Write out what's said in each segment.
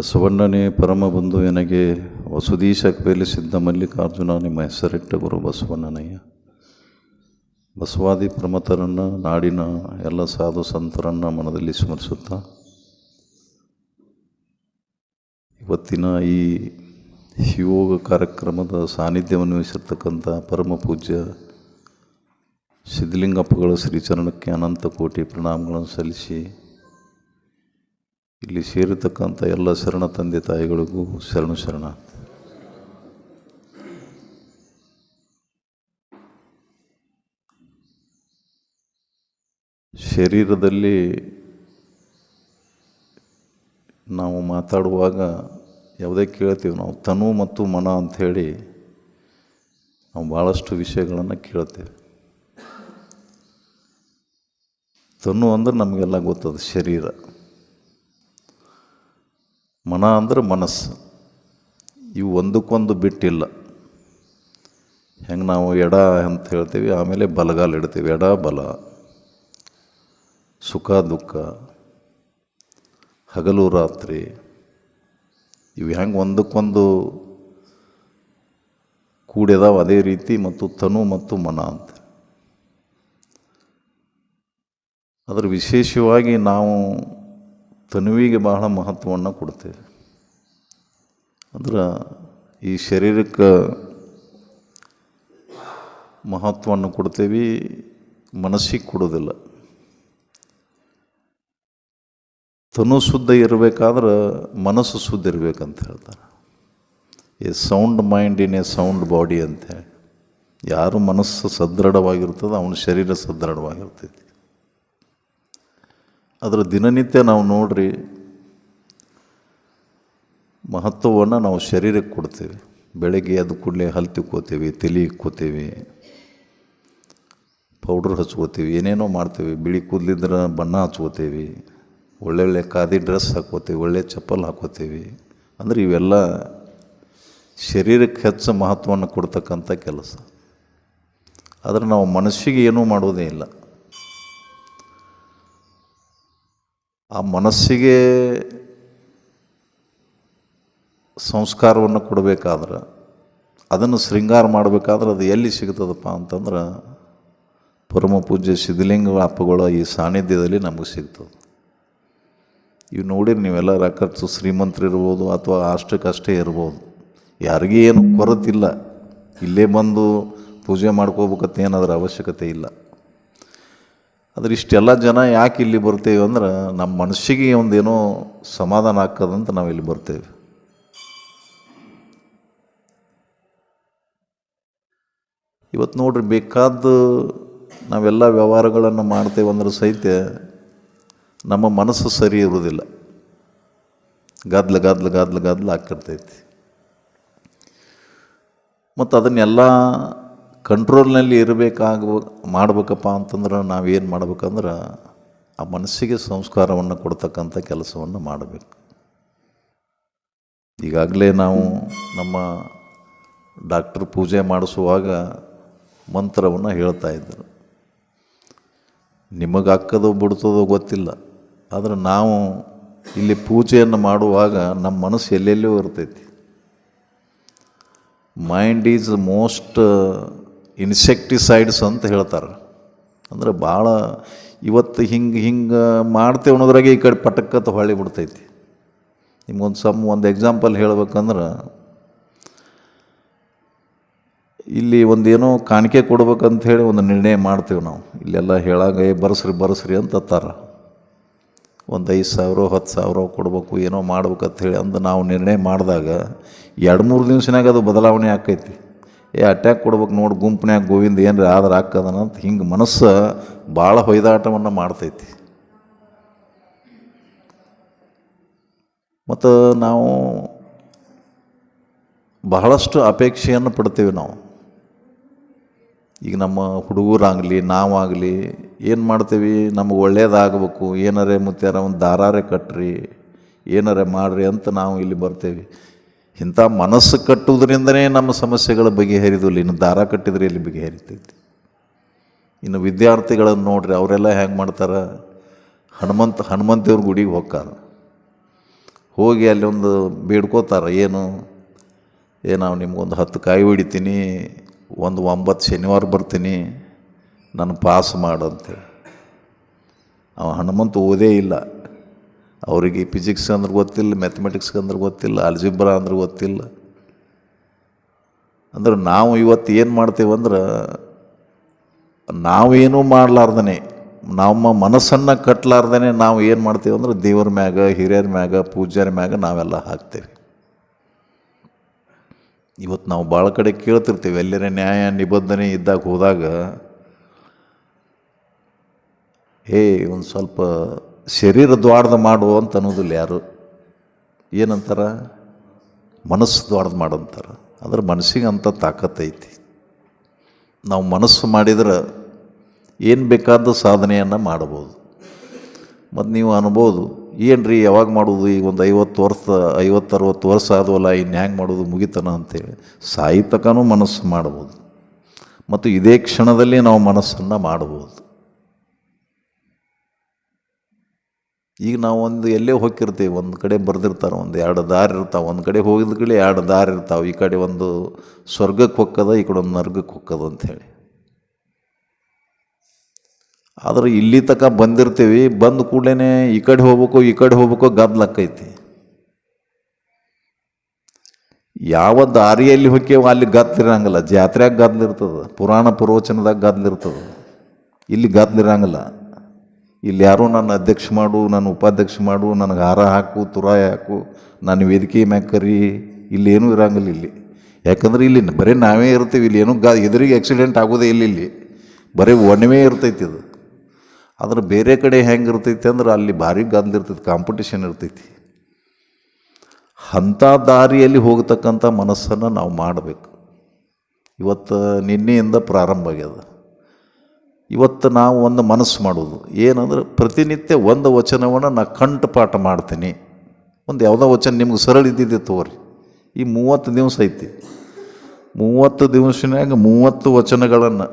ಬಸವಣ್ಣನೇ ಪರಮ ಬಂಧು ನನಗೆ ವಸುದೀಶ ಕೈಲಿಸಿದ್ದ ಮಲ್ಲಿಕಾರ್ಜುನ ನಿಮ್ಮ ಹೆಸರಿಟ್ಟ ಗುರು ಬಸವಣ್ಣನಯ್ಯ. ಬಸವಾದಿ ಪ್ರಮತರನ್ನು ನಾಡಿನ ಎಲ್ಲ ಸಾಧು ಸಂತರನ್ನು ಮನದಲ್ಲಿ ಸ್ಮರಿಸುತ್ತಾ, ಇವತ್ತಿನ ಈ ಶಿವೋಗ ಕಾರ್ಯಕ್ರಮದ ಸಾನ್ನಿಧ್ಯವನ್ನು ವಹಿಸಿರ್ತಕ್ಕಂಥ ಪರಮ ಪೂಜ್ಯ ಸಿದ್ಧಲಿಂಗಪ್ಪಗಳ ಶ್ರೀಚರಣಕ್ಕೆ ಅನಂತ ಕೋಟಿ ಪ್ರಣಾಮಗಳನ್ನು ಸಲ್ಲಿಸಿ ಇಲ್ಲಿ ಸೇರಿರ್ತಕ್ಕಂಥ ಎಲ್ಲ ಶರಣ ತಂದೆ ತಾಯಿಗಳಿಗೂ ಶರಣು ಶರಣ. ಶರೀರದಲ್ಲಿ ನಾವು ಮಾತಾಡುವಾಗ ಯಾವುದೇ ಕೇಳ್ತೀವಿ. ನಾವು ತನು ಮತ್ತು ಮನ ಅಂಥೇಳಿ ನಾವು ಭಾಳಷ್ಟು ವಿಷಯಗಳನ್ನು ಕೇಳ್ತೇವೆ. ತನು ಅಂದ್ರೆ ನಮಗೆಲ್ಲ ಗೊತ್ತದ ಶರೀರ. ಮನ ಅಂದ್ರೆ ಮನಸ್ಸು. ಇವು ಒಂದಕ್ಕೊಂದು ಬಿಟ್ಟಿಲ್ಲ. ಹೆಂಗೆ ನಾವು ಎಡ ಅಂತ ಹೇಳ್ತೀವಿ, ಆಮೇಲೆ ಬಲಗಾಲ ಇಡ್ತೀವಿ. ಎಡ, ಬಲ. ಸುಖ, ದುಃಖ. ಹಗಲು, ರಾತ್ರಿ. ಇವು ಹೆಂಗೆ ಒಂದಕ್ಕೊಂದು ಕೂಡಿದಾವ ಅದೇ ರೀತಿ ಮತ್ತು ತನು ಮತ್ತು ಮನ ಅಂತ. ಅದರ ವಿಶೇಷವಾಗಿ ನಾವು ತನುವಿಗೆ ಬಹಳ ಮಹತ್ವವನ್ನು ಕೊಡ್ತೇವೆ. ಅಂದ್ರೆ ಈ ಶರೀರಕ್ಕೆ ಮಹತ್ವವನ್ನು ಕೊಡ್ತೇವೆ, ಮನಸ್ಸಿಗೆ ಕೊಡೋದಿಲ್ಲ. ತನು ಶುದ್ಧ ಇರಬೇಕಾದ್ರೆ ಮನಸ್ಸು ಶುದ್ಧ ಇರಬೇಕಂತ ಹೇಳ್ತಾರೆ. A sound mind in a sound body ಅಂತ ಹೇಳಿ ಯಾರು ಮನಸ್ಸು ಸದೃಢವಾಗಿರ್ತದೆ ಅವನ ಶರೀರ ಸದೃಢವಾಗಿರ್ತೈತಿ. ಅದರ ದಿನನಿತ್ಯ ನಾವು ನೋಡ್ರಿ ಮಹತ್ವವನ್ನು ನಾವು ಶರೀರಕ್ಕೆ ಕೊಡ್ತೇವೆ. ಬೆಳಗ್ಗೆ ಅದು ಕೂಡಲೇ ಹಲ್ಲು ತಿಕ್ಕೋತೀವಿ, ತಲೆ ಇಕ್ಕೋತೇವೆ, ಪೌಡ್ರ್ ಹಚ್ಕೋತೀವಿ, ಏನೇನೋ ಮಾಡ್ತೀವಿ. ಬಿಳಿ ಕೂದಲಿದ್ರೆ ಬಣ್ಣ ಹಚ್ಕೋತೀವಿ ಒಳ್ಳೊಳ್ಳೆ ಖಾದಿ ಡ್ರೆಸ್ ಹಾಕೋತೀವಿ, ಒಳ್ಳೆ ಚಪ್ಪಲ್ ಹಾಕೋತೀವಿ. ಅಂದರೆ ಇವೆಲ್ಲ ಶರೀರಕ್ಕೆ ಹೆಚ್ಚು ಮಹತ್ವವನ್ನು ಕೊಡ್ತಕ್ಕಂಥ ಕೆಲಸ. ಆದರೆ ನಾವು ಮನಸ್ಸಿಗೆ ಏನೂ ಮಾಡೋದೇ ಇಲ್ಲ. ಆ ಮನಸ್ಸಿಗೆ ಸಂಸ್ಕಾರವನ್ನು ಕೊಡಬೇಕಾದ್ರೆ, ಅದನ್ನು ಶೃಂಗಾರ ಮಾಡಬೇಕಾದ್ರೆ ಅದು ಎಲ್ಲಿ ಸಿಗ್ತದಪ್ಪ ಅಂತಂದ್ರೆ, ಪರಮ ಪೂಜ್ಯ ಸಿದ್ಧಲಿಂಗ ಅಪ್ಪಗಳ ಈ ಸಾನ್ನಿಧ್ಯದಲ್ಲಿ ನಮಗೆ ಸಿಗ್ತದೆ. ಇವು ನೋಡಿರಿ ನೀವೆಲ್ಲ ರಕ್ಕತ್ತು ಶ್ರೀಮಂತರು ಇರ್ಬೋದು ಅಥವಾ ಅಷ್ಟಕ್ಕಷ್ಟೇ ಇರ್ಬೋದು. ಯಾರಿಗೂ ಏನು ಕೊರತಿಲ್ಲ. ಇಲ್ಲೇ ಬಂದು ಪೂಜೆ ಮಾಡ್ಕೋಬೇಕಂತ ಏನಾದ್ರ ಅವಶ್ಯಕತೆ ಇಲ್ಲ. ಆದ್ರೆ ಇಷ್ಟೆಲ್ಲ ಜನ ಯಾಕೆ ಇಲ್ಲಿ ಬರ್ತೇವೆ ಅಂದ್ರೆ ನಮ್ಮ ಮನಸ್ಸಿಗೆ ಒಂದೇನೋ ಸಮಾಧಾನ ಆಗ್ತದಂತ ನಾವು ಇಲ್ಲಿ ಬರ್ತೇವೆ. ಇವತ್ತು ನೋಡ್ರಿ ಬೇಕಾದ ನಾವೆಲ್ಲ ವ್ಯವಹಾರಗಳನ್ನು ಮಾಡ್ತೇವೆ ಅಂದ್ರೆ ಸಹಿತ ನಮ್ಮ ಮನಸ್ಸು ಸರಿ ಇರುವುದಿಲ್ಲ ಗದ್ಲ ಗದ್ಲ ಗದ್ಲ ಗದ್ಲ ಆಗ್ತಿರ್ತೈತಿ. ಮತ್ತು ಅದನ್ನೆಲ್ಲ ಕಂಟ್ರೋಲ್ನಲ್ಲಿ ಇರಬೇಕಾಗ ಮಾಡ್ಬೇಕಪ್ಪ ಅಂತಂದ್ರೆ ನಾವೇನು ಮಾಡ್ಬೇಕಂದ್ರೆ ಆ ಮನಸ್ಸಿಗೆ ಸಂಸ್ಕಾರವನ್ನು ಕೊಡ್ತಕ್ಕಂಥ ಕೆಲಸವನ್ನು ಮಾಡಬೇಕು. ಈಗಾಗಲೇ ನಾವು ನಮ್ಮ ಡಾಕ್ಟ್ರ್ ಪೂಜೆ ಮಾಡಿಸುವಾಗ ಮಂತ್ರವನ್ನು ಹೇಳ್ತಾ ಇದ್ದರು. ನಿಮಗೆ ಅಕ್ಕದೋ ಬಿಡ್ತದೋ ಗೊತ್ತಿಲ್ಲ, ಆದರೆ ನಾವು ಇಲ್ಲಿ ಪೂಜೆಯನ್ನು ಮಾಡುವಾಗ ನಮ್ಮ ಮನಸ್ಸು ಎಲ್ಲೆಲ್ಲೋ ಇರ್ತೈತಿ. ಮೈಂಡ್ ಈಸ್ ಮೋಸ್ಟ್ ಇನ್ಸೆಕ್ಟಿಸೈಡ್ಸ್ ಅಂತ ಹೇಳ್ತಾರೆ. ಅಂದರೆ ಭಾಳ ಇವತ್ತು ಹಿಂಗೆ ಹಿಂಗೆ ಮಾಡ್ತೇವೆ ಅನ್ನೋದ್ರಾಗೆ ಈ ಕಡೆ ಪಟಕ್ಕತ್ತ ಹೊಳ್ಳಿ ಬಿಡ್ತೈತಿ. ನಿಮ್ಗೊಂದು ಸಮ್ ಒಂದು ಎಕ್ಸಾಂಪಲ್ ಹೇಳ್ಬೇಕಂದ್ರೆ, ಇಲ್ಲಿ ಒಂದೇನೋ ಕಾಣಿಕೆ ಕೊಡ್ಬೇಕಂತ ಹೇಳಿ ಒಂದು ನಿರ್ಣಯ ಮಾಡ್ತೇವೆ ನಾವು. ಇಲ್ಲೆಲ್ಲ ಹೇಳಾಗ, ಏ, ಬರ್ಸ್ರಿ ಬರ್ಸ್ರಿ ಅಂತ ಅತ್ತಾರ. ಒಂದು ಐದು ಸಾವಿರ ಹತ್ತು ಸಾವಿರ ಕೊಡಬೇಕು, ಏನೋ ಮಾಡ್ಬೇಕಂತ ಹೇಳಿ ಅಂದು ನಾವು ನಿರ್ಣಯ ಮಾಡಿದಾಗ ಎರಡು ಮೂರು ದಿವ್ಸನಾಗ ಅದು ಬದಲಾವಣೆ ಆಕೈತಿ ಏ ಅಟ್ಯಾಕ್ ಕೊಡ್ಬೇಕು ನೋಡಿ ಗುಂಪಿನ್ಯಾಗ ಗೋವಿಂದ ಏನ್ರಿ ಆದ್ರೆ ಹಾಕದನ ಅಂತ ಹಿಂಗೆ ಮನಸ್ಸು ಭಾಳ ಹೊಯ್ದಾಟವನ್ನು ಮಾಡ್ತೈತಿ. ಮತ್ತು ನಾವು ಬಹಳಷ್ಟು ಅಪೇಕ್ಷೆಯನ್ನು ಪಡ್ತೇವೆ ನಾವು. ಈಗ ನಮ್ಮ ಹುಡುಗರಾಗಲಿ, ನಾವಾಗಲಿ ಏನು ಮಾಡ್ತೀವಿ? ನಮಗೆ ಒಳ್ಳೇದಾಗಬೇಕು, ಏನಾರೇ ಮುತ್ಯಾರ ಒಂದು ದಾರಾರೆ ಕಟ್ಟ್ರಿ ಏನಾರೇ ಮಾಡ್ರಿ ಅಂತ ನಾವು ಇಲ್ಲಿ ಬರ್ತೇವೆ. ಇಂಥ ಮನಸ್ಸು ಕಟ್ಟುವುದರಿಂದನೇ ನಮ್ಮ ಸಮಸ್ಯೆಗಳ ಬಗೆಹರಿದಿಲ್ಲ ಇನ್ನು ದಾರ ಕಟ್ಟಿದ್ರೆ ಇಲ್ಲಿ ಬಗೆಹರಿತೈತಿ. ಇನ್ನು ವಿದ್ಯಾರ್ಥಿಗಳನ್ನು ನೋಡ್ರಿ, ಅವರೆಲ್ಲ ಹೆಂಗೆ ಮಾಡ್ತಾರೆ? ಹನುಮಂತ, ಹನುಮಂತೇವ್ರ ಗುಡಿಗೆ ಹೋಗ್ತಾರ. ಹೋಗಿ ಅಲ್ಲಿ ಒಂದು ಬೇಡ್ಕೋತಾರ, ಏನು? ಏ, ನಾವು ನಿಮ್ಗೊಂದು ಹತ್ತು ಕಾಯಿ ಹೊಡಿತೀನಿ, ಒಂದು ಒಂಬತ್ತು ಶನಿವಾರ ಬರ್ತೀನಿ ನಾನು ಪಾಸ್ ಮಾಡು ಅಂತೇಳಿ. ಅವ ಹನುಮಂತ ಓದೇ ಇಲ್ಲ. ಅವರಿಗೆ ಫಿಸಿಕ್ಸ್ ಅಂದ್ರೆ ಗೊತ್ತಿಲ್ಲ ಮ್ಯಾಥಮೆಟಿಕ್ಸ್ ಅಂದ್ರೆ ಗೊತ್ತಿಲ್ಲ ಅಲ್ಜಿಬ್ರಾ ಅಂದ್ರೆ ಗೊತ್ತಿಲ್ಲ. ಅಂದ್ರೆ ನಾವು ಇವತ್ತು ಏನು ಮಾಡ್ತೇವಂದ್ರೆ ನಾವೇನೂ ಮಾಡಲಾರ್ದೇ ನಮ್ಮ ಮನಸ್ಸನ್ನು ಕಟ್ಟಲಾರ್ದೇ ನಾವು ಏನು ಮಾಡ್ತೀವಿ ಅಂದ್ರೆ ದೇವ್ರ ಮ್ಯಾಗ, ಹಿರಿಯರ ಮ್ಯಾಗ, ಪೂಜ್ಯರ ಮ್ಯಾಗ ನಾವೆಲ್ಲ ಹಾಕ್ತೇವೆ. ಇವತ್ತು ನಾವು ಭಾಳ ಕಡೆ ಕೇಳ್ತಿರ್ತೀವಿ, ಎಲ್ಲರ ನ್ಯಾಯ ನಿಬಂಧನೆ ಇದ್ದಾಗ ಹೋದಾಗ ಏ ಒಂದು ಸ್ವಲ್ಪ ಶರೀರ ದ್ವಾಡ್ದ ಮಾಡುವ ಅಂತ ಅನ್ನೋದಿಲ್ಲ ಯಾರು? ಏನಂತಾರ? ಮನಸ್ಸು ದ್ವಾಡ್ದು ಮಾಡು ಅಂತಾರೆ ಅಂದ್ರೆ ಮನಸ್ಸಿಗೆ ಅಂಥ ತಾಕತ್ತೈತಿ ನಾವು ಮನಸ್ಸು ಮಾಡಿದ್ರೆ ಏನು ಬೇಕಾದ ಸಾಧನೆಯನ್ನು ಮಾಡ್ಬೋದು ಮತ್ತು ನೀವು ಅನ್ಬೋದು ಏನು ರೀ ಯಾವಾಗ ಮಾಡೋದು ಈಗ ಒಂದು ಐವತ್ತು ವರ್ಷ, ಐವತ್ತು, ಅರವತ್ತು ವರ್ಷ ಆದವಲ್ಲ ಇನ್ನು ಹ್ಯಾಂಗೆ ಮಾಡೋದು ಮುಗಿತನ ಅಂತೇಳಿ. ಸಾಯಿತಕನೂ ಮನಸ್ಸು ಮಾಡ್ಬೋದು ಮತ್ತು ಇದೇ ಕ್ಷಣದಲ್ಲಿ ನಾವು ಮನಸ್ಸನ್ನು ಮಾಡ್ಬೋದು ಈಗ ನಾವು ಒಂದು ಎಲ್ಲೇ ಹೋಗಿರ್ತೀವಿ ಒಂದು ಕಡೆ ಬರೆದಿರ್ತಾರೆ, ಒಂದು ಎರಡು ದಾರಿ ಇರ್ತಾವೆ, ಒಂದು ಕಡೆ ಹೋಗಿದ ಎರಡು ದಾರಿ ಇರ್ತಾವೆ, ಈ ಕಡೆ ಒಂದು ಸ್ವರ್ಗಕ್ಕೆ ಹೊಕ್ಕದ ಈ ಕಡೆ ಒಂದು ನರ್ಗಕ್ಕೆ ಹೊಕ್ಕದ ಅಂಥೇಳಿ ಆದರೆ ಇಲ್ಲಿ ತನಕ ಬಂದಿರ್ತೀವಿ, ಬಂದ ಕೂಡಲೇ ಈ ಕಡೆ ಹೋಗ್ಬೇಕು, ಈ ಕಡೆ ಹೋಗ್ಬೇಕು ಗದ್ಲಕ್ಕೈತಿ ಯಾವ ದಾರಿಯಲ್ಲಿ ಹೊಕ್ಕೇವ ಅಲ್ಲಿ ಗದ್ದಿರಂಗಿಲ್ಲ ಜಾತ್ರೆಯಾಗ ಗದ್ದಿರ್ತದೆ ಪುರಾಣ ಪ್ರವಚನದಾಗ ಗದ್ದಿರ್ತದೆ ಇಲ್ಲಿ ಗದ್ಲಿರಂಗಿಲ್ಲ ಇಲ್ಲಿ ಯಾರೋ ನನ್ನ ಅಧ್ಯಕ್ಷ ಮಾಡು, ನನ್ನ ಉಪಾಧ್ಯಕ್ಷ ಮಾಡು, ನನಗೆ ಹಾರ ಹಾಕು, ತುರಾಯಿ ಹಾಕು ನಾನು ವೇದಿಕೆ ಮ್ಯಾಗ ಕರಿ. ಇಲ್ಲಿ ಏನೂ ಇರಂಗಿಲ್ಲ ಇಲ್ಲಿ. ಯಾಕಂದ್ರೆ ಇಲ್ಲಿ ಬರೀ ನಾವೇ ಇರ್ತೀವಿ, ಇಲ್ಲಿ ಏನೂ ಗಾ, ಎದುರಿಗೆ ಆಕ್ಸಿಡೆಂಟ್ ಆಗೋದೇ ಇಲ್ಲ ಇಲ್ಲಿ. ಬರೀ ಒಣವೇ ಇರ್ತೈತಿ ಅದು. ಆದ್ರೆ ಬೇರೆ ಕಡೆ ಹೆಂಗೆ ಇರ್ತೈತಿ ಅಂದ್ರೆ ಅಲ್ಲಿ ಭಾರಿ ಗಂದಿರ್ತೈತಿ ಕಾಂಪಿಟೇಷನ್ ಇರ್ತೈತಿ. ಅಂಥ ದಾರಿಯಲ್ಲಿ ಹೋಗತಕ್ಕಂಥ ಮನಸ್ಸನ್ನು ನಾವು ಮಾಡಬೇಕು. ಇವತ್ತು ನಿನ್ನೆಯಿಂದ ಪ್ರಾರಂಭ ಆಗ್ಯದ. ಇವತ್ತು ನಾವು ಒಂದು ಮನಸ್ಸು ಮಾಡೋದು ಏನಂದ್ರೆ ಪ್ರತಿನಿತ್ಯ ಒಂದು ವಚನವನ್ನು ನಾ ಕಂಠಪಾಠ ಮಾಡ್ತೀನಿ. ಒಂದು ಯಾವುದೋ ವಚನ ನಿಮ್ಗೆ ಸರಳ ಇದ್ದಿದ್ದೆ ತಗೋರಿ. ಈ ಮೂವತ್ತು ದಿವಸ ಐತಿ. ಮೂವತ್ತು ದಿವಸನಾಗ ಮೂವತ್ತು ವಚನಗಳನ್ನು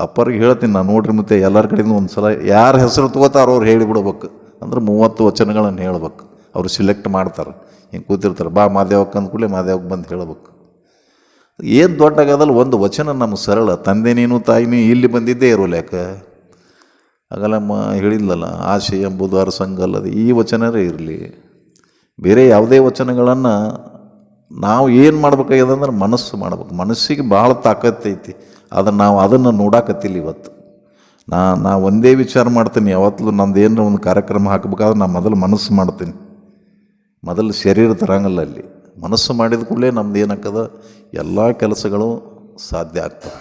ಅಪ್ಪರಿಗೆ ಹೇಳ್ತೀನಿ. ನಾನು ನೋಡ್ರಿ ಮತ್ತೆ ಎಲ್ಲರ ಕಡೆಯಿಂದ ಒಂದು ಸಲ ಯಾರ ಹೆಸರು ತಗೋತಾರೋ ಅವ್ರು ಹೇಳಿಬಿಡ್ಬೇಕು. ಅಂದ್ರೆ ಮೂವತ್ತು ವಚನಗಳನ್ನು ಹೇಳ್ಬೇಕು. ಅವರು ಸಿಲೆಕ್ಟ್ ಮಾಡ್ತಾರೆ. ಹಿಂಗೆ ಕೂತಿರ್ತಾರೆ. ಬಾ ಮಾದೇವಕ್ಕೆ ಅಂದ್ಕೂಡಲೇ ಮಾದೇವಕ್ಕೆ ಬಂದು ಹೇಳ್ಬೇಕು. ಏನು ದೊಡ್ಡ ಆಗದಲ್ಲ ಒಂದು ವಚನ ನಮ್ಗೆ ಸರಳ, ತಂದೆ ನೀನು, ತಾಯಿ ನೀ, ಇಲ್ಲಿ ಬಂದಿದ್ದೇ ಇರೋಲ್ಲ ಯಾಕೆ ಆಗಲಮ್ಮ ಹೇಳಿದ್ಲಲ್ಲ, ಆಶೆ ಎಂಬುದು ಅರಸಂಗಲ್ಲದೆ ಈ ವಚನರೇ ಇರಲಿ. ಬೇರೆ ಯಾವುದೇ ವಚನಗಳನ್ನು ನಾವು ಏನು ಮಾಡ್ಬೇಕಾಗ್ಯದಂದ್ರೆ ಮನಸ್ಸು ಮಾಡ್ಬೇಕು. ಮನಸ್ಸಿಗೆ ಭಾಳ ತಾಕತ್ತೈತಿ ಅದನ್ನು ನಾವು ಅದನ್ನು ನೋಡಾಕತ್ತಿಲ್ಲ ಇವತ್ತು. ನಾ ನಾ ಒಂದೇ ವಿಚಾರ ಮಾಡ್ತೀನಿ. ಯಾವತ್ತೂ ನಂದು ಏನರ ಒಂದು ಕಾರ್ಯಕ್ರಮ ಹಾಕಬೇಕಾದ್ರೆ ನಾ ಮೊದಲು ಮನಸ್ಸು ಮಾಡ್ತೀನಿ. ಮೊದಲು ಶರೀರ ತರಂಗಲ್ಲ ಅಲ್ಲಿ. ಮನಸ್ಸು ಮಾಡಿದ ಕೂಡಲೇ ನಮ್ದು ಏನಕ್ಕದ ಎಲ್ಲ ಕೆಲಸಗಳು ಸಾಧ್ಯ ಆಗ್ತವೆ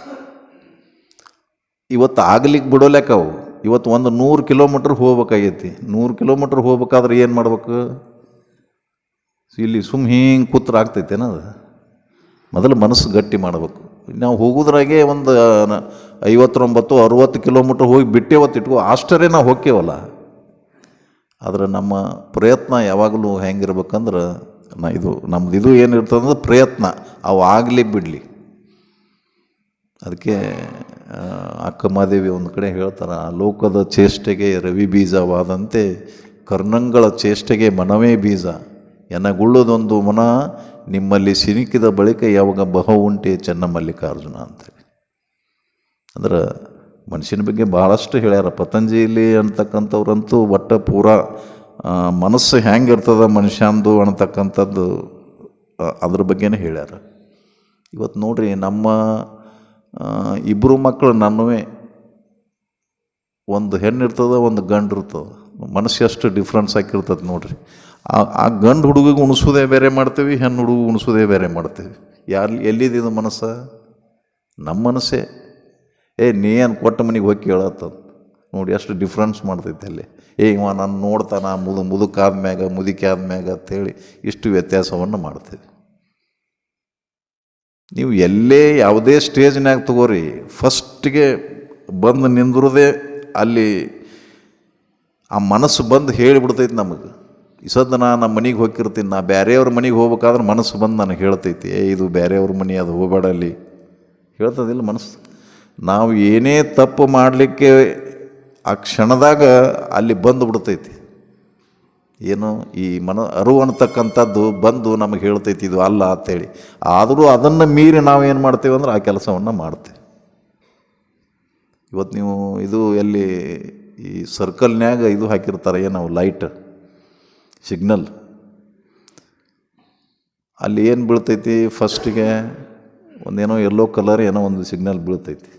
ಇವತ್ತು ಆಗ್ಲಿಕ್ಕೆ ಬಿಡೋಲೆಕ್ಕವು ಇವತ್ತು ಒಂದು ನೂರು ಕಿಲೋಮೀಟ್ರ್ ಹೋಗ್ಬೇಕಾಗೈತಿ. ನೂರು ಕಿಲೋಮೀಟ್ರ್ ಹೋಗ್ಬೇಕಾದ್ರೆ ಏನು ಮಾಡ್ಬೇಕು? ಇಲ್ಲಿ ಸುಮ್ಮ ಹಿಂಗೆ ಕೂತ್ರ ಆಗ್ತೈತೆ ಅದು? ಮೊದಲು ಮನಸ್ಸು ಗಟ್ಟಿ ಮಾಡಬೇಕು. ನಾವು ಹೋಗೋದ್ರಾಗೆ ಒಂದು ಐವತ್ತೊಂಬತ್ತು, ಅರುವತ್ತು ಕಿಲೋಮೀಟ್ರ್ ಹೋಗಿ ಬಿಟ್ಟೇವತ್ತು ಇಟ್ಕೋ ಅಷ್ಟರೇ ನಾವು ಹೋಗ್ತೇವಲ್ಲ ಆದರೆ ನಮ್ಮ ಪ್ರಯತ್ನ ಯಾವಾಗಲೂ ಹೆಂಗಿರ್ಬೇಕಂದ್ರೆ ನಾ ಇದು ನಮ್ದು ಇದು ಏನಿರ್ತದಂದ್ರೆ ಪ್ರಯತ್ನ. ಅವು ಆಗಲಿ ಬಿಡಲಿ. ಅದಕ್ಕೆ ಅಕ್ಕಮಹಾದೇವಿ ಒಂದು ಕಡೆ ಹೇಳ್ತಾರೆ, ಆ ಲೋಕದ ಚೇಷ್ಟೆಗೆ ರವಿ ಬೀಜವಾದಂತೆ ಕರ್ಣಂಗಳ ಚೇಷ್ಟೆಗೆ ಮನವೇ ಬೀಜ. ಎನಗುಳ್ಳದೊಂದು ಮನ ನಿಮ್ಮಲ್ಲಿ ಸಿನಿಕಿದ ಬಳಿಕ ಯಾವಾಗ ಬಹು ಉಂಟೆ ಚೆನ್ನ ಮಲ್ಲಿಕಾರ್ಜುನ ಅಂತೇಳಿ. ಅಂದ್ರೆ ಮನುಷ್ಯನ ಬಗ್ಗೆ ಭಾಳಷ್ಟು ಹೇಳ್ಯಾರ. ಪತಂಜಲಿ ಅಂತಕ್ಕಂಥವ್ರಂತೂ ಒಟ್ಟ ಪೂರ ಮನಸ್ಸು ಹೆಂಗಿರ್ತದ ಮನುಷ್ಯಂದು ಅನ್ನತಕ್ಕಂಥದ್ದು ಅದ್ರ ಬಗ್ಗೆನೇ ಹೇಳ್ಯಾರ. ಇವತ್ತು ನೋಡ್ರಿ ನಮ್ಮ ಇಬ್ಬರು ಮಕ್ಕಳು ನನ್ನವೇ, ಒಂದು ಹೆಣ್ಣು ಇರ್ತದ ಒಂದು ಗಂಡು ಇರ್ತದೆ ಮನಸ್ಸು ಎಷ್ಟು ಡಿಫ್ರೆನ್ಸ್ ಆಗಿರ್ತದೆ ನೋಡ್ರಿ. ಆ ಆ ಗಂಡು ಹುಡುಗಿಗೆ ಉಣಿಸೋದೇ ಬೇರೆ ಮಾಡ್ತೀವಿ, ಹೆಣ್ಣು ಹುಡುಗ ಉಣಿಸೋದೇ ಬೇರೆ ಮಾಡ್ತೀವಿ. ಯಾರು ಎಲ್ಲಿದ್ದು ಮನಸ್ಸು? ನಮ್ಮ ಮನಸ್ಸೇ. ಏ, ನೀ ಏನು ಕೊಟ್ಟ ಮನೆಗೆ ಹೋಗಿ ಕೇಳತ್ತಂತ? ನೋಡಿ ಎಷ್ಟು ಡಿಫ್ರೆನ್ಸ್ ಮಾಡ್ತೈತೆ ಅಲ್ಲಿ. ಇವ ನಾನು ನೋಡ್ತಾನ ಮುದು, ಮುದುಕಾದ ಮ್ಯಾಗ ಮುದುಕಿ ಆದ್ಮ್ಯಾಗ ಅಂತೇಳಿ ಇಷ್ಟು ವ್ಯತ್ಯಾಸವನ್ನು ಮಾಡ್ತೀವಿ. ನೀವು ಎಲ್ಲೇ ಯಾವುದೇ ಸ್ಟೇಜ್ನಾಗ ತಗೋರಿ ಫಸ್ಟಿಗೆ ಬಂದು ನಿಂದ್ರದೇ ಅಲ್ಲಿ ಆ ಮನಸ್ಸು ಬಂದು ಹೇಳಿಬಿಡ್ತೈತಿ ನಮಗೆ. ಇಸದ ನಾ ನಮ್ಮ ಮನೆಗೆ ಹೋಗಿರ್ತೀನಿ ನಾ ಬೇರೆಯವ್ರ ಮನೆಗೆ ಹೋಗ್ಬೇಕಾದ್ರೆ ಮನಸ್ಸು ಬಂದು ನನಗೆ ಹೇಳ್ತೈತಿ, ಏ, ಇದು ಬೇರೆಯವ್ರ ಮನೆ, ಅದು ಹೋಗಬೇಡ ಅಲ್ಲಿ. ಹೇಳ್ತದಿಲ್ಲ ಮನಸ್ಸು. ನಾವು ಏನೇ ತಪ್ಪು ಮಾಡಲಿಕ್ಕೆ ಆ ಕ್ಷಣದಾಗ ಅಲ್ಲಿ ಬಂದು ಬಿಡ್ತೈತಿ. ಏನು ಈ ಮನ ಅರಿವು ಅನ್ನತಕ್ಕಂಥದ್ದು ಬಂದು ನಮಗೆ ಹೇಳ್ತೈತಿ ಇದು ಅಲ್ಲ ಅಂತೇಳಿ. ಆದರೂ ಅದನ್ನು ಮೀರಿ ನಾವು ಏನು ಮಾಡ್ತೇವೆ ಅಂದ್ರೆ ಆ ಕೆಲಸವನ್ನು ಮಾಡ್ತೇವೆ. ಇವತ್ತು ನೀವು ಇದು ಎಲ್ಲಿ ಈ ಸರ್ಕಲ್ನ್ಯಾಗ ಇದು ಹಾಕಿರ್ತಾರೆ, ಏನು ಲೈಟ್ ಸಿಗ್ನಲ್ ಅಲ್ಲಿ ಏನು ಬೀಳ್ತೈತಿ? ಫಸ್ಟಿಗೆ ಒಂದೇನೋ ಎಲ್ಲೋ ಕಲರ್ ಏನೋ ಒಂದು ಸಿಗ್ನಲ್ ಬೀಳ್ತೈತಿ.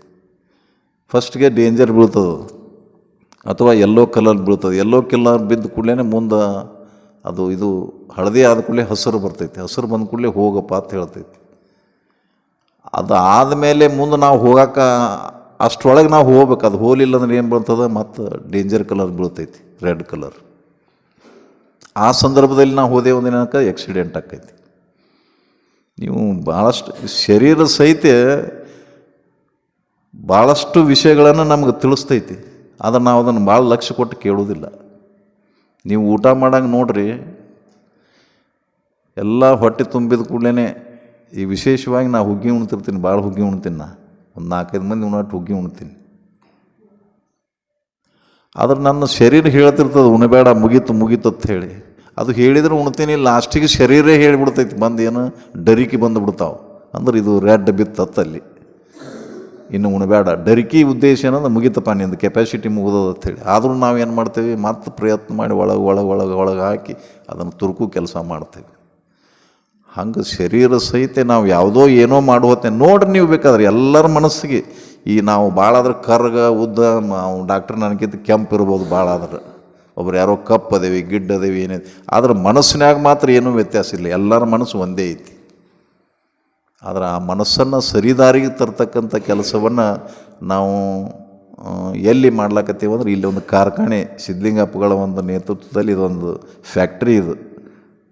ಫಸ್ಟ್ಗೆ ಡೇಂಜರ್ ಬೀಳ್ತದೆ. ಅಥವಾ ಎಲ್ಲೋ ಕಲರ್ ಬೀಳ್ತದೆ. ಎಲ್ಲೋ ಕಲರ್ ಬಿದ್ದ ಕೂಡಲೇ ಮುಂದೆ ಅದು ಇದು ಹಳದಿ ಆದ ಕೂಡಲೇ ಹಸಿರು ಬರ್ತೈತಿ. ಹಸಿರು ಬಂದ ಕೂಡಲೇ ಹೋಗಪ್ಪ ಅಂತ ಹೇಳ್ತೈತಿ. ಅದು ಆದಮೇಲೆ ಮುಂದೆ ನಾವು ಹೋಗಕ್ಕೆ ಅಷ್ಟರೊಳಗೆ ನಾವು ಹೋಗ್ಬೇಕು. ಅದು ಹೋಲಿಲ್ಲ ಅಂದ್ರೆ ಏನು ಬೀಳ್ತದೆ? ಮತ್ತು ಡೇಂಜರ್ ಕಲರ್ ಬೀಳ್ತೈತಿ. ರೆಡ್ ಕಲರ್ ಆ ಸಂದರ್ಭದಲ್ಲಿ ನಾವು ಹೋದೇವು ದಿನಕ್ಕೆ ಆಕ್ಸಿಡೆಂಟ್ ಆಕೈತಿ. ನೀವು ಭಾಳಷ್ಟು ಶರೀರ ಸಹಿತ ಭಾಳಷ್ಟು ವಿಷಯಗಳನ್ನು ನಮ್ಗೆ ತಿಳಿಸ್ತೈತಿ. ಆದ್ರೆ ನಾವು ಅದನ್ನು ಭಾಳ ಲಕ್ಷ್ಯ ಕೊಟ್ಟು ಕೇಳೋದಿಲ್ಲ ನೀವು ಊಟ ಮಾಡಂಗೆ ನೋಡ್ರಿ, ಎಲ್ಲ ಹೊಟ್ಟೆ ತುಂಬಿದ ಕೂಡಲೇ ಈ ವಿಶೇಷವಾಗಿ ನಾ ಹುಗ್ಗಿ ಉಣ್ತಿರ್ತೀನಿ, ಭಾಳ ಹುಗ್ಗಿ ಉಣ್ತೀನಿ ನಾ. ಒಂದು ನಾಲ್ಕೈದು ಮಂದಿ ಉಣ್ಣಟ್ಟು ಹುಗ್ಗಿ ಉಣ್ತೀನಿ. ಆದ್ರೆ ನನ್ನ ಶರೀರ ಹೇಳ್ತಿರ್ತದೆ, ಉಣಬೇಡ, ಮುಗೀತು ಮುಗೀತು ಅಂತ ಹೇಳಿ. ಅದು ಹೇಳಿದ್ರೆ ಉಣ್ತೀನಿ ಲಾಸ್ಟಿಗೆ ಶರೀರೇ ಹೇಳಿಬಿಡ್ತೈತಿ, ಬಂದು ಏನು, ಡರಿಕೆ ಬಂದು ಬಿಡ್ತಾವೆ ಅಂದ್ರೆ ಇದು ರೆಡ್ ಬಿತ್ತಲ್ಲಿ ಇನ್ನು ಉಣಬೇಡ ಡರಿಕಿ ಉದ್ದೇಶ ಏನಂದ್ರೆ ಮುಗಿತಪ್ಪ ನಿಂದು ಕೆಪಾಸಿಟಿ ಮುಗಿದದ ಅಂತೇಳಿ ಆದರೂ ನಾವು ಏನು ಮಾಡ್ತೇವೆ? ಮತ್ತೆ ಪ್ರಯತ್ನ ಮಾಡಿ ಒಳಗೆ ಒಳಗೆ ಒಳಗೆ ಒಳಗೆ ಹಾಕಿ ಅದನ್ನು ತುರುಕು ಕೆಲಸ ಮಾಡ್ತೇವೆ. ಹಂಗೆ ಶರೀರ ಸಹಿತ ನಾವು ಯಾವುದೋ ಏನೋ ಮಾಡುವತ್ತೆ. ನೋಡ್ರಿ ನೀವು ಬೇಕಾದ್ರೆ ಎಲ್ಲರ ಮನಸ್ಸಿಗೆ. ಈ ನಾವು ಭಾಳ ಆದ್ರೆ ಕರ್ಗ, ಉದ್ದ ನಾವು ಡಾಕ್ಟ್ರ್ ನನಗಿಂತ ಕೆಂಪು ಇರ್ಬೋದು ಭಾಳ ಆದ್ರೆ. ಒಬ್ರು ಯಾರೋ ಕಪ್ ಅದೇವಿ, ಗಿಡ್ಡ ಏನೈತಿ ಆದ್ರೆ ಮನಸ್ಸಿನಾಗ ಮಾತ್ರ ಏನೂ ವ್ಯತ್ಯಾಸ ಇಲ್ಲ. ಎಲ್ಲರ ಮನಸ್ಸು ಒಂದೇ ಐತಿ. ಆದ್ರೆ ಆ ಮನಸ್ಸನ್ನು ಸರಿದಾರಿಗೆ ತರ್ತಕ್ಕಂಥ ಕೆಲಸವನ್ನು ನಾವು ಎಲ್ಲಿ ಮಾಡ್ಲಾಕತ್ತೀವಿ ಅಂದ್ರೆ ಇಲ್ಲಿ ಒಂದು ಕಾರ್ಖಾನೆ, ಸಿದ್ಧಲಿಂಗಪ್ಪಗಳ ಒಂದು ನೇತೃತ್ವದಲ್ಲಿ ಇದೊಂದು ಫ್ಯಾಕ್ಟ್ರಿ ಇದು.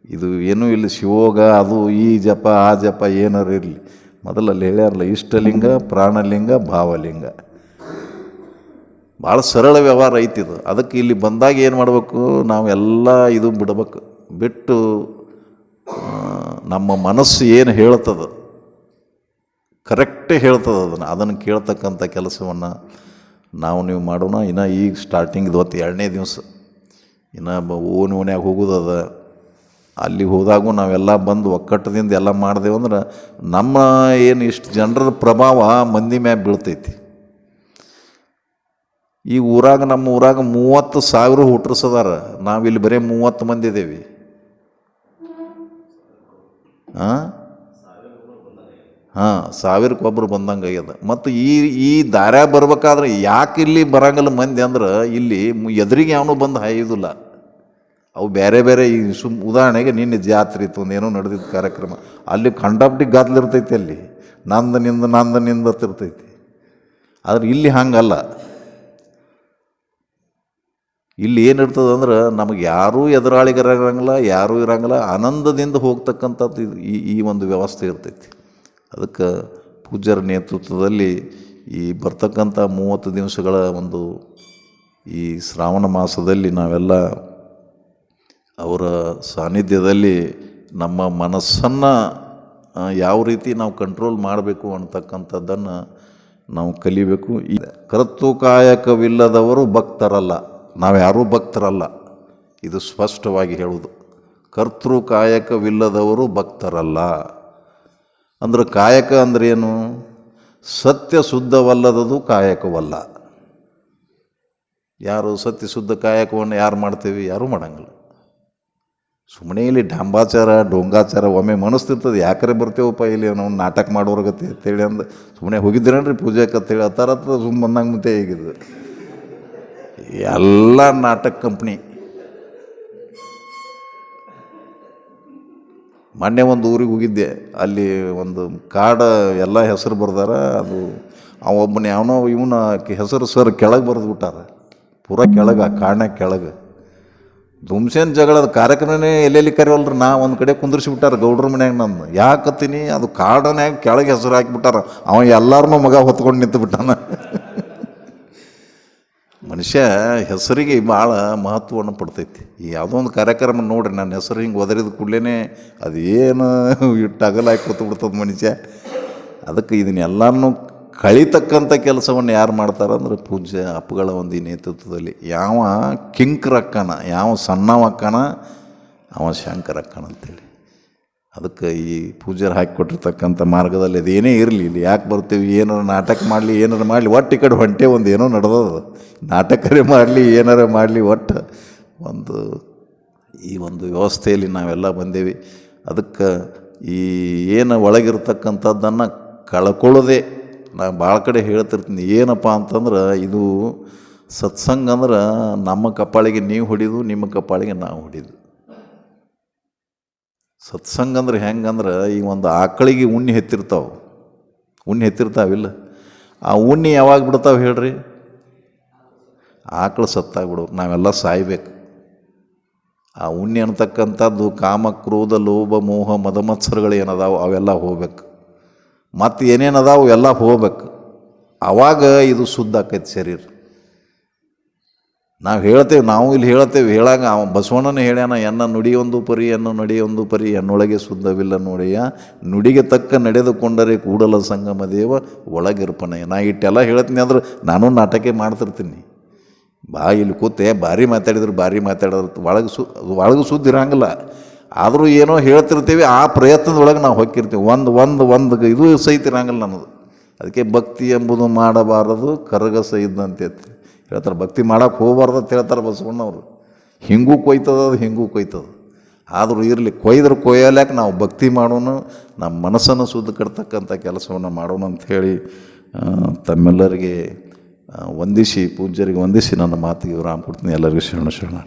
ಇದು ಏನೂ ಇಲ್ಲಿ, ಶಿವೋಗ, ಅದು ಈ ಜಪ, ಆ ಜಪ, ಏನಾರು ಇರಲಿ. ಮೊದಲು ಅಲ್ಲಿ ಹೇಳ್ಯಾರಲ್ಲ, ಇಷ್ಟಲಿಂಗ, ಪ್ರಾಣಲಿಂಗ, ಭಾವಲಿಂಗ. ಭಾಳ ಸರಳ ವ್ಯವಹಾರ ಐತಿ ಇದು. ಅದಕ್ಕೆ ಇಲ್ಲಿ ಬಂದಾಗ ಏನು ಮಾಡಬೇಕು, ನಾವು ಎಲ್ಲ ಇದು ಬಿಡ್ಬೇಕು. ಬಿಟ್ಟು ನಮ್ಮ ಮನಸ್ಸು ಏನು ಹೇಳ್ತದೆ ಕರೆಕ್ಟೇ ಹೇಳ್ತದೆ ಅದನ್ನು. ಅದನ್ನು ಕೇಳ್ತಕ್ಕಂಥ ಕೆಲಸವನ್ನು ನಾವು ನೀವು ಮಾಡೋಣ. ಇನ್ನು ಈಗ ಸ್ಟಾರ್ಟಿಂಗ್ ಇವತ್ತು ಎರಡನೇ ದಿವಸ. ಇನ್ನು ಬ ಓನ್ ಓನ್ಯಾಗ ಹೋಗೋದದ ಅಲ್ಲಿ ಹೋದಾಗೂ ನಾವೆಲ್ಲ ಬಂದು ಒಕ್ಕಟ್ಟದಿಂದ ಎಲ್ಲ ಮಾಡಿದೆವು ಅಂದ್ರೆ ನಮ್ಮ ಏನು ಇಷ್ಟು ಜನರ ಪ್ರಭಾವ ಮಂದಿ ಮ್ಯಾಗ ಬೀಳ್ತೈತಿ. ಈ ಊರಾಗ ನಮ್ಮ ಊರಾಗ ಮೂವತ್ತು ಸಾವಿರ ಅದಾರ ನಾವಿಲ್ಲಿ ಬರೀ ಮೂವತ್ತು ಮಂದಿ ಇದ್ದೇವೆ ಹಾಂ ಹಾಂ, ಸಾವಿರಕ್ಕೆ ಒಬ್ಬರು ಬಂದಂಗೆ ಆಗ್ಯದ. ಮತ್ತು ಈ ಈ ದಾರ್ಯಾಗ ಬರ್ಬೇಕಾದ್ರೆ ಯಾಕೆ ಇಲ್ಲಿ ಬರಂಗಿಲ್ಲ ಮಂದಿ ಅಂದ್ರೆ ಇಲ್ಲಿ ಎದುರಿಗೆ ಅವನು ಬಂದು ಹಾಯೋದಿಲ್ಲ. ಅವು ಬೇರೆ ಬೇರೆ ಈ ಸುಮ್ ಉದಾಹರಣೆಗೆ ನಿನ್ನೆ ಜಾತ್ರೆ ಇತ್ತು ಏನೋ ನಡೆದಿದ್ದು ಕಾರ್ಯಕ್ರಮ. ಅಲ್ಲಿ ಕಂಡಪ್ಟಿ ಗಾದ್ಲಿರ್ತೈತಿ ಅಲ್ಲಿ. ನಂದ ನಿಂದ ನಂದ ನಿಂದ ಇರ್ತೈತಿ. ಆದ್ರೆ ಇಲ್ಲಿ ಹಂಗಲ್ಲ. ಇಲ್ಲಿ ಏನಿರ್ತದಂದ್ರೆ ನಮಗೆ ಯಾರೂ ಎದುರಾಳಿಗರಂಗಿಲ್ಲ ಯಾರೂ ಇರಂಗಿಲ್ಲ, ಆನಂದದಿಂದ ಹೋಗ್ತಕ್ಕಂಥದ್ದು ಈ ಈ ಒಂದು ವ್ಯವಸ್ಥೆ ಇರ್ತೈತಿ. ಅದಕ್ಕೆ ಪೂಜ್ಯರ ನೇತೃತ್ವದಲ್ಲಿ ಈ ಬರ್ತಕ್ಕಂಥ ಮೂವತ್ತು ದಿವಸಗಳ ಒಂದು ಈ ಶ್ರಾವಣ ಮಾಸದಲ್ಲಿ ನಾವೆಲ್ಲ ಅವರ ಸಾನ್ನಿಧ್ಯದಲ್ಲಿ ನಮ್ಮ ಮನಸ್ಸನ್ನು ಯಾವ ರೀತಿ ನಾವು ಕಂಟ್ರೋಲ್ ಮಾಡಬೇಕು ಅಂತಕ್ಕಂಥದ್ದನ್ನು ನಾವು ಕಲಿಬೇಕು. ಈ ಕರ್ತು ಕಾಯಕವಿಲ್ಲದವರು ಭಕ್ತರಲ್ಲ. ನಾವು ಯಾರೂ ಭಕ್ತರಲ್ಲ. ಇದು ಸ್ಪಷ್ಟವಾಗಿ ಹೇಳುವುದು. ಕರ್ತೃ ಕಾಯಕವಿಲ್ಲದವರು ಭಕ್ತರಲ್ಲ. ಅಂದ್ರೆ ಕಾಯಕ ಅಂದ್ರೇನು ಸತ್ಯ ಶುದ್ಧವಲ್ಲದದು ಕಾಯಕವಲ್ಲ. ಯಾರು ಸತ್ಯ ಶುದ್ಧ ಕಾಯಕವನ್ನು ಯಾರು ಮಾಡ್ತೀವಿ? ಯಾರೂ ಮಾಡಂಗಿಲ್ಲ. ಸುಮ್ಮನೆ ಇಲ್ಲಿ ಡಾಂಬಾಚಾರ, ಡೊಂಗಾಚಾರ ಒಮ್ಮೆ ಮನಸ್ತಿರ್ತದೆ. ಯಾಕರೆ ಬರ್ತೇವಪ್ಪ ಇಲ್ಲಿ ನಾವು ನಾಟಕ ಮಾಡೋರ್ಗತಿ ಅಂತೇಳಿ ಅಂದ್ರೆ ಸುಮ್ಮನೆ ಹೋಗಿದ್ದೀರೇನ್ರಿ ಪೂಜೆ ಅಂತೇಳಿ ಆ ಥರ ಸುಮ್ಮನೆ ಬಂದಂಗೆ ಮುಂತೆ ಹೇಗಿದೆ. ಎಲ್ಲ ನಾಟಕ ಕಂಪ್ನಿ. ಮೊನ್ನೆ ಒಂದು ಊರಿಗೆ ಹೋಗಿದ್ದೆ. ಅಲ್ಲಿ ಒಂದು ಕಾಡ ಎಲ್ಲ ಹೆಸರು ಬರ್ದಾರ. ಅದು ಅವ ಒಬ್ಬನ ಯಾವನೋ ಇವನ ಹೆಸರು ಸರ್ ಕೆಳಗೆ ಬರೆದು ಬಿಟ್ಟಾರ ಪೂರ ಕೆಳಗೆ, ಆ ಕೆಳಗೆ. ಧುಮ್ಸೇನ್ ಜಗಳದ ಕಾರ್ಯಕ್ರಮನೇ ಎಲ್ಲೆಲ್ಲಿ ಕರೆಯೋಲ್ರಿ? ನಾ ಒಂದು ಕಡೆ ಕುಂದಿರ್ಸಿ ಬಿಟ್ಟಾರ ಗೌಡ್ರ ಮನ್ಯಾಗ ನಂದು. ಯಾಕತ್ತೀನಿ ಅದು ಕಾಡನ್ಯಾಗ ಕೆಳಗೆ ಹೆಸರು ಹಾಕಿಬಿಟ್ಟಾರ. ಅವ ಎಲ್ಲಾರನ್ನೂ ಮಗ ಹೊತ್ಕೊಂಡು ನಿಂತು ಬಿಟ್ಟಾನ ಮನುಷ್ಯ ಹೆಸರಿಗೆ ಭಾಳ ಮಹತ್ವವನ್ನು ಪಡ್ತೈತಿ. ಈ ಯಾವುದೋ ಒಂದು ಕಾರ್ಯಕ್ರಮ ನೋಡ್ರಿ, ನನ್ನ ಹೆಸರು ಹಿಂಗೆ ಒದರಿದ ಕೂಡಲೇ ಅದೇನು ಏನು ಇಟ್ಟು ಅಗಲಾಗಿ ಕೂತು ಬಿಡ್ತದೆ ಮನುಷ್ಯ. ಅದಕ್ಕೆ ಇದನ್ನೆಲ್ಲನೂ ಕಳಿತಕ್ಕಂಥ ಕೆಲಸವನ್ನು ಯಾರು ಮಾಡ್ತಾರಂದ್ರೆ ಪೂಜ್ಯ ಅಪ್ಪಗಳ ಒಂದು ನೇತೃತ್ವದಲ್ಲಿ. ಯಾವ ಕಿಂಕ್ರಕ್ಕನ, ಯಾವ ಸಣ್ಣವಕ್ಕನ, ಅವ ಶಂಕರಕ್ಕನ ಅಂತೇಳಿ. ಅದಕ್ಕೆ ಈ ಪೂಜ್ಯರು ಹಾಕಿಕೊಟ್ಟಿರ್ತಕ್ಕಂಥ ಮಾರ್ಗದಲ್ಲಿ ಅದೇನೇ ಇರಲಿ, ಇಲ್ಲಿ ಯಾಕೆ ಬರ್ತೀವಿ, ಏನಾರು ನಾಟಕ ಮಾಡಲಿ, ಏನಾರು ಮಾಡಲಿ, ಒಟ್ಟು ಈ ಕಡೆ ಹೊಂಟೆ ಒಂದು ಏನೋ ನಡೆದದು ನಾಟಕರೇ ಮಾಡಲಿ, ಏನಾರ ಮಾಡಲಿ, ಒಟ್ಟು ಒಂದು ಈ ಒಂದು ವ್ಯವಸ್ಥೆಯಲ್ಲಿ ನಾವೆಲ್ಲ ಬಂದೇವಿ. ಅದಕ್ಕೆ ಈ ಏನು ಒಳಗಿರ್ತಕ್ಕಂಥದ್ದನ್ನು ಕಳ್ಕೊಳ್ಳೋದೇ ನಾ ಭಾಳ ಕಡೆ ಹೇಳ್ತಿರ್ತೀನಿ. ಏನಪ್ಪ ಅಂತಂದ್ರೆ ಇದು ಸತ್ಸಂಗ ಅಂದ್ರೆ ನಮ್ಮ ಕಪ್ಪಾಳಿಗೆ ನೀವು ಹೊಡಿದು, ನಿಮ್ಮ ಕಪ್ಪಾಳಿಗೆ ನಾವು ಹೊಡಿದು. ಸತ್ಸಂಗ ಅಂದ್ರೆ ಹೆಂಗಂದ್ರೆ ಈ ಒಂದು ಆಕಳಿಗೆ ಉಣ್ಣಿ ಹೆತ್ತಿರ್ತಾವೆ. ಉಣ್ಣಿ ಹೆತ್ತಿರ್ತಾವಿಲ್ಲ? ಆ ಉಣ್ಣಿ ಯಾವಾಗ ಬಿಡ್ತಾವೆ ಹೇಳ್ರಿ? ಆಕಳು ಸತ್ತಾಗ್ಬಿಡ್ಬೇಕು ನಾವೆಲ್ಲ ಸಾಯ್ಬೇಕು. ಆ ಉಣ್ಣಿ ಅನ್ನತಕ್ಕಂಥದ್ದು ಕಾಮ, ಕ್ರೋಧ, ಲೋಭ, ಮೋಹ, ಮದಮತ್ಸರಗಳು ಏನದಾವು? ಅವೆಲ್ಲ ಹೋಗ್ಬೇಕು. ಮತ್ತು ಏನೇನದಾವೆ? ಎಲ್ಲ ಹೋಗ್ಬೇಕು. ಆವಾಗ ಇದು ಶುದ್ಧ ಆಕೈತಿ ಶರೀರ. ನಾವು ಹೇಳ್ತೇವೆ, ನಾವು ಇಲ್ಲಿ ಹೇಳ್ತೇವೆ ಹೇಳಾಗ ಅವ ಬಸವಣ್ಣನ ಹೇಳ್ಯಾನ, ಎನ್ನ ನುಡಿಯೊಂದು ಪರಿ, ಎನ್ನ ನಡೆಯೊಂದು ಪರಿ, ಎನ್ನೊಳಗೆ ಶುದ್ಧವಿಲ್ಲ ನೋಡಿಯ, ನುಡಿಗೆ ತಕ್ಕ ನಡೆದುಕೊಂಡರೆ ಕೂಡಲ ಸಂಗಮ ದೇವ ಒಳಗಿರ್ಪನೆ. ನಾ ಇಟ್ಟೆಲ್ಲ ಹೇಳ್ತೀನಿ ಅಂದ್ರೆ ನಾನು ನಾಟಕ ಮಾಡ್ತಿರ್ತೀನಿ. ಬಾ ಇಲ್ಲಿ ಕೂತೆ, ಭಾರಿ ಮಾತಾಡಿದ್ರು ಭಾರಿ ಮಾತಾಡಿದ್ರು ಒಳಗೆ ಸು, ಒಳಗೆ ಸುದ್ದಿರಂಗಿಲ್ಲ ಆದರೂ ಏನೋ ಹೇಳ್ತಿರ್ತೀವಿ, ಆ ಪ್ರಯತ್ನದೊಳಗೆ ನಾವು ಹೊಕ್ಕಿರ್ತೀವಿ. ಒಂದು ಒಂದು ಒಂದು ಇದು ಸಹಿತಿರಂಗಿಲ್ಲ ನನ್ನದು ಅದಕ್ಕೆ ಭಕ್ತಿ ಎಂಬುದು ಮಾಡಬಾರದು, ಕರಗಸ ಇದ್ದಂತೆ. ಹೇಳ್ತಾರೆ, ಭಕ್ತಿ ಮಾಡೋಕ್ಕೆ ಹೋಗ್ಬಾರ್ದು ಅಂತ ಹೇಳ್ತಾರೆ ಬಸವಣ್ಣವರು. ಹಿಂಗೂ ಕೊಯ್ತದ ಅದು, ಹಿಂಗೂ ಕೊಯ್ತದ. ಆದರೂ ಇರಲಿ, ಕೊಯ್ದ್ರೆ ಕೊಯ್ಯಲ್ಯಾಕ ನಾವು ಭಕ್ತಿ ಮಾಡೋಣ, ನಮ್ಮ ಮನಸ್ಸನ್ನು ಶುದ್ಧ ಕಟ್ತಕ್ಕಂಥ ಕೆಲಸವನ್ನು ಮಾಡೋಣ ಅಂಥೇಳಿ ತಮ್ಮೆಲ್ಲರಿಗೆ ವಂದಿಸಿ, ಪೂಜ್ಯರಿಗೆ ವಂದಿಸಿ ನನ್ನ ಮಾತಿಗೆ ವಿರಾಮ ಕೊಡ್ತೀನಿ. ಎಲ್ಲರಿಗೂ ಶರಣ ಶರಣ